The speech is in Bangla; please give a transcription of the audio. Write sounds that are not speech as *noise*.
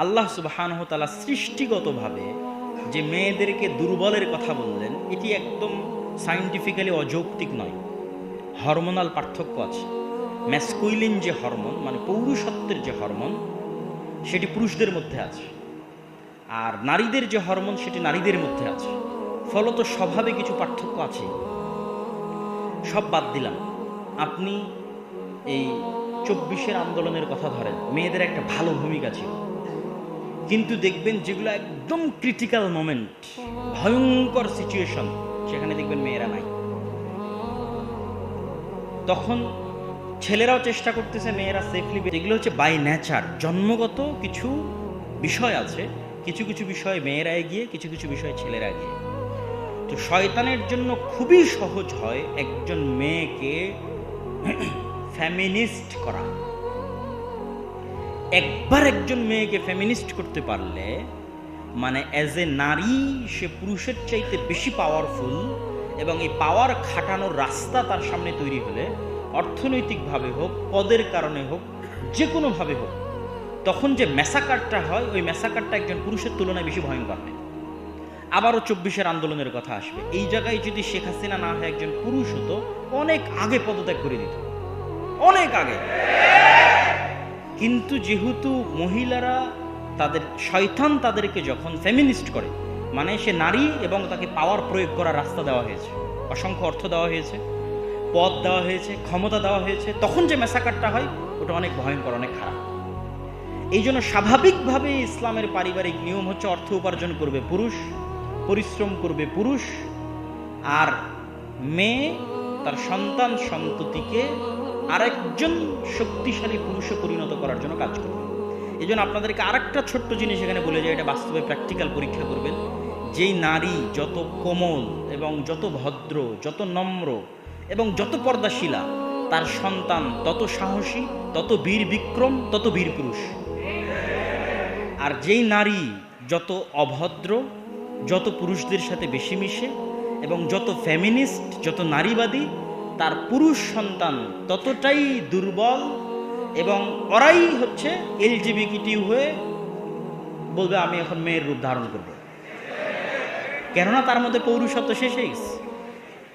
আল্লাহ সুবাহানহতালা সৃষ্টিগতভাবে যে মেয়েদেরকে দুর্বলের কথা বললেন, এটি একদম সাইন্টিফিক্যালি অযৌক্তিক নয়। হরমোনাল পার্থক্য আছে। ম্যাসকুইলিন যে হরমোন মানে পৌরুষত্বের যে হরমোন, সেটি পুরুষদের মধ্যে আছে। আর নারীদের যে হরমোন, সেটি নারীদের মধ্যে আছে। ফলত স্বভাবে কিছু পার্থক্য আছে। সব বাদ দিলাম। আপনি এই চব্বিশের আন্দোলনের কথা ধরেন, মেয়েদের একটা ভালো ভূমিকা ছিল। কিন্তু দেখবেন যেগুলো একদম ক্রিটিক্যাল মোমেন্ট ভয়ঙ্কর সিচুয়েশন সেখানে দেখবেন মেয়েরা নাই। তখন ছেলেরাও চেষ্টা করতেছে মেয়েরা সেফলি এগুলো হচ্ছে বাই নেচার জন্মগত কিছু বিষয় আছে, কিছু কিছু বিষয়ে মেয়েরা এগিয়ে, কিছু কিছু বিষয়ে ছেলেরা এগিয়ে। তো শয়তানের জন্য খুবই সহজ হয় একজন মেয়েকে *clears throat* ফ্যামিনিস্ট করা। একবার একজন মেয়েকে ফেমিনিস্ট করতে পারলে মানে অ্যাজ এ নারী, সে পুরুষের চাইতে বেশি পাওয়ারফুল এবং এই পাওয়ার খাটানোর রাস্তা তার সামনে তৈরি হলে, অর্থনৈতিকভাবে হোক, পদের কারণে হোক যে কোনোভাবে হোক, তখন যে ম্যাসাকারটা হয়, ওই ম্যাসাকারটা একজন পুরুষের তুলনায় বেশি ভয়ঙ্কর হয়। আবারও চব্বিশের আন্দোলনের কথা আসবে। এই জায়গায় যদি শেখ হাসিনা না হয়, একজন পুরুষ হতো, অনেক আগে পদত্যাগ করে দিত। অনেক আগে। কিন্তু যেহেতু মহিলারা তাদের, শয়তান তাদেরকে যখন ফেমিনিস্ট করে মানে সে নারী এবং তাকে পাওয়ার প্রয়োগ করার রাস্তা দেওয়া হয়েছে, অসংখ্য অর্থ দেওয়া হয়েছে, পদ দেওয়া হয়েছে, ক্ষমতা দেওয়া হয়েছে, তখন যে মেসাকারটা হয়, ওটা অনেক ভয়ঙ্কর, অনেক খারাপ। এই জন্য স্বাভাবিকভাবে ইসলামের পারিবারিক নিয়ম হচ্ছে অর্থ উপার্জন করবে পুরুষ, পরিশ্রম করবে পুরুষ, আর মেয়ে তার সন্তান সন্ততিকে আরেকজন শক্তিশালী পুরুষে পরিণত করার জন্য কাজ করবে। এই জন্য আপনাদেরকে আরেকটা ছোট্ট জিনিস এখানে বলে যায়, এটা বাস্তবে প্র্যাকটিক্যাল পরীক্ষা করবেন। যেই নারী যত কোমল এবং যত ভদ্র, যত নম্র এবং যত পর্দাশীলা, তার সন্তান তত সাহসী, তত বীর বিক্রম, তত বীর পুরুষ। আর যেই নারী যত অভদ্র, যত পুরুষদের সাথে বেশি মিশে এবং যত ফেমিনিস্ট যত নারীবাদী তার পুরুষ সন্তান ততটাই দুর্বল এবং ওরাই হচ্ছে এলজিবিকিটি হয়ে বলবে, আমি এখন মেয়ের রূপ ধারণ করব। কেননা তার মধ্যে পৌরুষত্ব শেষ গেছে।